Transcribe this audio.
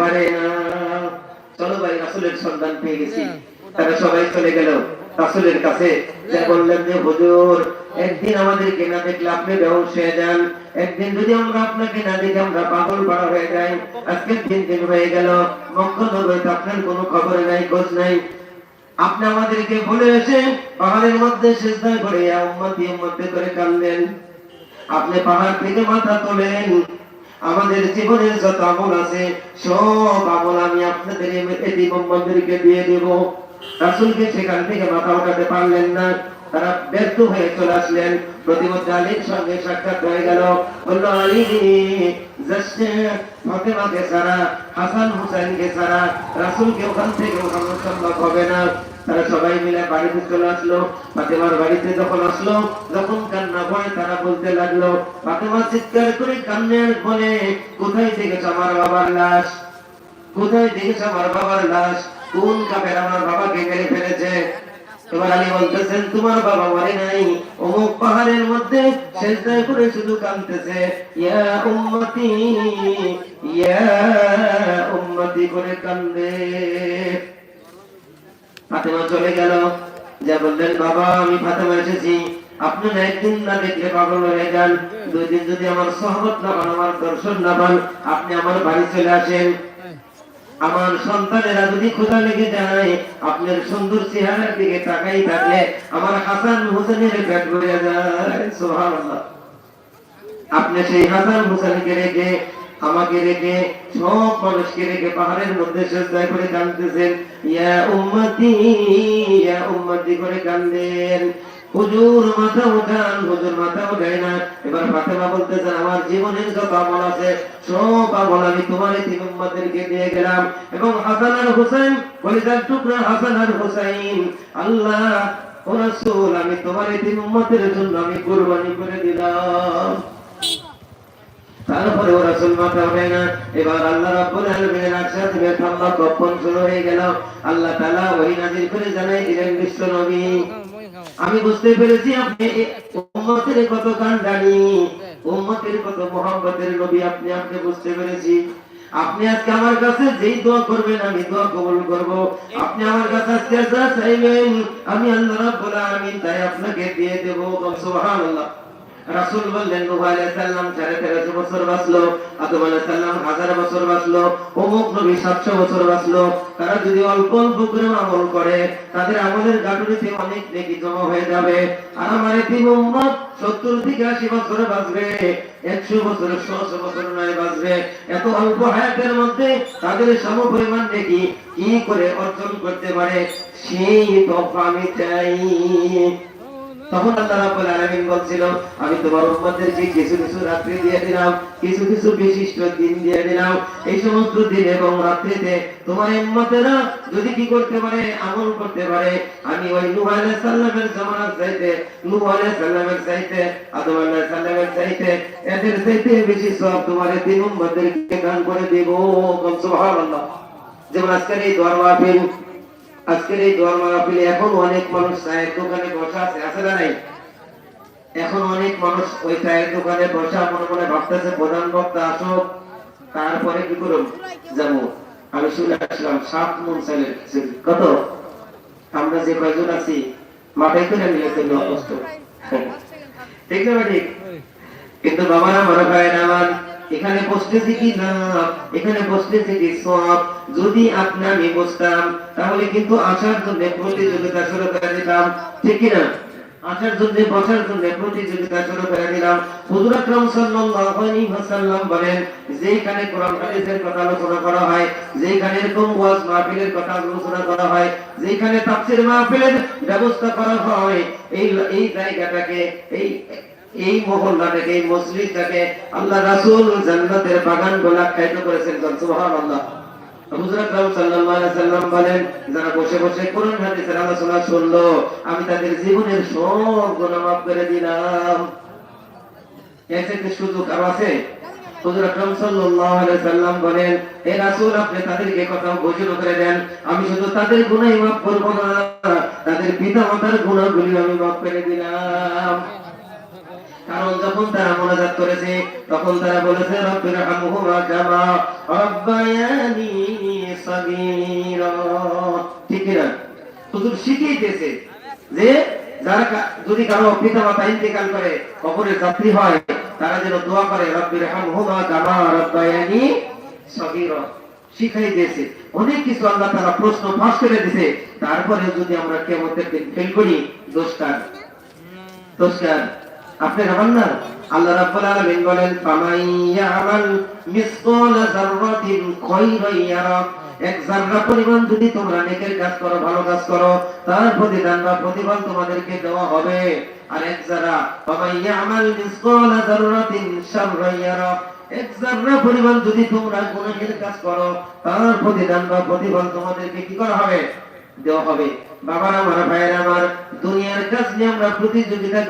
পারে না। চলো ভাই রাসুলের সন্ধান পেয়ে গেছি। তারা সবাই চলে গেল। রাসুলের কাছে যা বললেন যে হুজুর একদিন আমাদেরকে না দেখলে আপনি হয়ে যান। একদিন যদি আমরা আপনাকে না দেখে আমরা পাগল পাড়া হয়ে যাই আজকে তিন দিন হয়ে গেল। আপনার কোনো খবর নাই খোঁজ নাই। আপনি আমাদেরকে বলে এসে পাহাড়ের মধ্যে চেষ্টা করে উম্মতি উম্মতি করে কান্দেন আপনি পাহাড় থেকে মাথা তোলেন। আমাদের জীবনের যত আমল আছে, সব আমল আমি আপনাদের এটি দিয়ে দেব। রাসুলকে সেখান থেকে মাথা উঠাতে পারলেন না। তারা ব্যর্থ হয়ে চলে আসলেন। প্রতিমধ্যে আলীর সঙ্গে সাক্ষাৎ হয়ে গেল। বলল, আলী ফাতেমাকে ছাড়া, হাসান হুসাইনকে ছাড়া, রাসুলকে ওখান থেকে সম্ভব হবে না। তারা সবাই মিলে বাড়িতে চলে আসলো, ফাতেমার বাড়িতে যখন আসলো, যখন কান্না ভয় তারা বলতে লাগল, ফাতেমা চিৎকার করে কান্নার বলে কোথায় দেখেছ আমার বাবার লাশ? কোথায় দেখেছ আমার বাবার লাশ? কোন কাপের আমার বাবাকে মেরে ফেলেছে? এবার আলী বলতেছেন, তোমার বাবা মরে নাই। অমুক পাহাড়ের মধ্যে সেজদায় করে শুধু কাঁদতেছে। ইয়া উম্মতি ইয়া উম্মতি করে কান্দে। ফাতেমা চলে গেল। যা বললেন, বাবা, আমি ফাতেমা এসেছি। আপনি না একদিন না দেখলে পাগল হয়ে যান। দুই দিন যদি আমার সহমত না পান, আমার দর্শন না পান, আপনি আমার বাড়ি চলে আসেন। আমার সন্তানেরা যদি ক্ষুধা লেগে যায়, আপনার সুন্দর চেহারার দিকে তাকাই থাকলে আমার হাসান হোসেনের পেট ভরে যায়। সুবহানাল্লাহ। আপনি সেই হাসান হোসেনকে রেখে আমাকে রেখে, সব মানুষকে রেখে পাহাড়ের মধ্যে সেজদায় করে কাঁদতেছেন। ইয়া উম্মতি ইয়া উম্মতি করে কান্দেন হুজুর মাথা উঠান, হুজুর মাথা না। এবার ফাতেমা বলতেছেন, আমার জীবনের আমল আছে, সব আমল আমি তোমার তিন দিয়ে গেলাম। এবং হাসান আর হুসাইন কলিজার টুকরা হাসান আর হুসাইন, আল্লাহ ও রাসূল, আমি তোমার তিন জন্য আমি কুরবানি করে দিলাম। তারপরে ওরা মাথা ওঠে না। এবার আল্লাহ রাব্বুল আলামিনের আরশাদ থেকে ঠান্ডা কপন শুরু হয়ে গেল। আল্লাহ তাআলা ওই নাজিল করে জানাই দিলেন বিশ্ব নবী, আমি বুঝতে পেরেছি আপনি উম্মতের কত কান্ডানি উম্মতের কত মোহাম্মতের নবী, আপনি আপনি বুঝতে পেরেছি। আপনি আজকে আমার কাছে যেই দোয়া করবেন, আমি দোয়া কবুল করব। আপনি আমার কাছে আজকে যা চাইবেন, আমি আল্লাহ রাব্বুল আলামিন তাই আপনাকে দিয়ে দেব। সুবহানাল্লাহ। রাসূল বললেন, নূহ আলাইহিস সালাম 1350 বছর বাঁচলো, আদম আলাইহিস হাজার বছর বাঁচলো, অমুক নবী 700 বছর বাঁচলো। তারা যদি অল্প অল্প করে আমল করে, তাদের আমলের গাঁটুরিতে অনেক নেকি জমা হয়ে যাবে। আর আমার এই উম্মত 70 থেকে 80 বছর বাঁচবে 100 বছর 100 বছর নয় বাঁচবে। এত অল্প হায়াতের মধ্যে তাদের সম পরিমাণ নেকি কি করে অর্জন করতে পারে, সেই তফা আমি চাই। তখন আল্লাহ রাব্বুল আলামিন বলছিল, আমি তোমার উম্মতদেরকে কিছু কিছু রাত্রি দিয়ে দিলাম, কিছু কিছু বিশিষ্ট দিন দিয়ে দিলাম, এই সমস্ত দিন এবং রাত্রিতে তোমার উম্মতেরা যদি কি করতে পারে, আমল করতে পারে, আমি ওই নূহ আলাইহিস সালামের জামানার চাইতে, নূহ আলাইহিস সালামের চাইতে, আদম আলাইহিস সালামের চাইতে, এদের চাইতে বেশি সব তোমার দিন উম্মতদেরকে দান করে দেব। সুবহানাল্লাহ। যেমন আজকের এই দোয়ার মাহফিল আজকের এই দোয়ার মাহফিলে এখন অনেক মানুষ চায়ের দোকানে বসা আছে আছে না নাই? এখন অনেক মানুষ ওই চায়ের দোকানে বসা মনে মনে ভাবতেছে প্রধান বক্তা আসুক তারপরে কি করুন যাব। আমি শুনে আসলাম সাত মন চালের কত? আমরা যে কয়জন আছি মাথায় করে নিয়ে জন্য অবস্থ ঠিক না ঠিক। কিন্তু বাবারা মনে হয় না আমার এখানে বসতেছি কি না? এখানে বসতেছি কি সব? যদি আপনি আমি বসতাম, তাহলে কিন্তু আসার জন্য প্রতিযোগিতা শুরু করে দিতাম ঠিক না? যেখানে কোরআন করা হয় যেখানে মাহফিলের ব্যবস্থা করা হয়, এই এই জায়গাটাকে, এই এই মহল্লাটাকে এই মসজিদটাকে আল্লাহ জান্নাতের বাগান গোলা করেছেন আমি তাদের জীবনের সব গুনাহ করে দিলাম। সুযোগ আর আছে? তাদেরকে কথা করে দেন, আমি শুধু তাদের গুনাহ মাফ করব না, তাদের পিতা মাতার গুনাহগুলি আমি মাফ করে দিলাম। কারণ যখন তারা মোনাজাত করেছে, তখন তারা বলেছে রব্বির হামহুমা কামা রব্বায়ানি সাগীরা। ঠিক না হুজুর শিখিয়েছে যে, যারা যদি কারও পিতা মাতা ইন্তেকাল করে কবরের যাত্রী হয়, তারা যেন দোয়া করে রব্বির হামহুমা কামা রব্বায়ানি সাগীরা। শিখাই দিয়েছে। অনেক কিছু আল্লাহ তারা প্রশ্ন ফাঁস করে দিছে তারপরে যদি আমরা কেমন ফেল করি দোষকার দোষকার আপনি ভাবেন না? আল্লাহ রাব্বুল আলামিন বলেন ফামাই ইয়ামাল মিসকাল যাররাতিন খায়রান ইয়ারা। এক যাররা পরিমাণ যদি তোমরা নেকের কাজ করো, ভালো কাজ করো, তার প্রতিদান বা প্রতিফল তোমাদেরকে দেওয়া হবে। আর এক যারা ফামাই ইয়ামাল মিসকাল যাররাতিন শাররান ইয়ারা। এক যাররা পরিমাণ যদি তোমরা গুনাহের কাজ করো, তার প্রতিদান বা প্রতিফল তোমাদেরকে কি করা হবে? দেওয়া হবে। বাবারা, আমার ভাইয়েরা, আমার দুনিয়ার কাজ নিয়ে আমরা প্রতিযোগিতা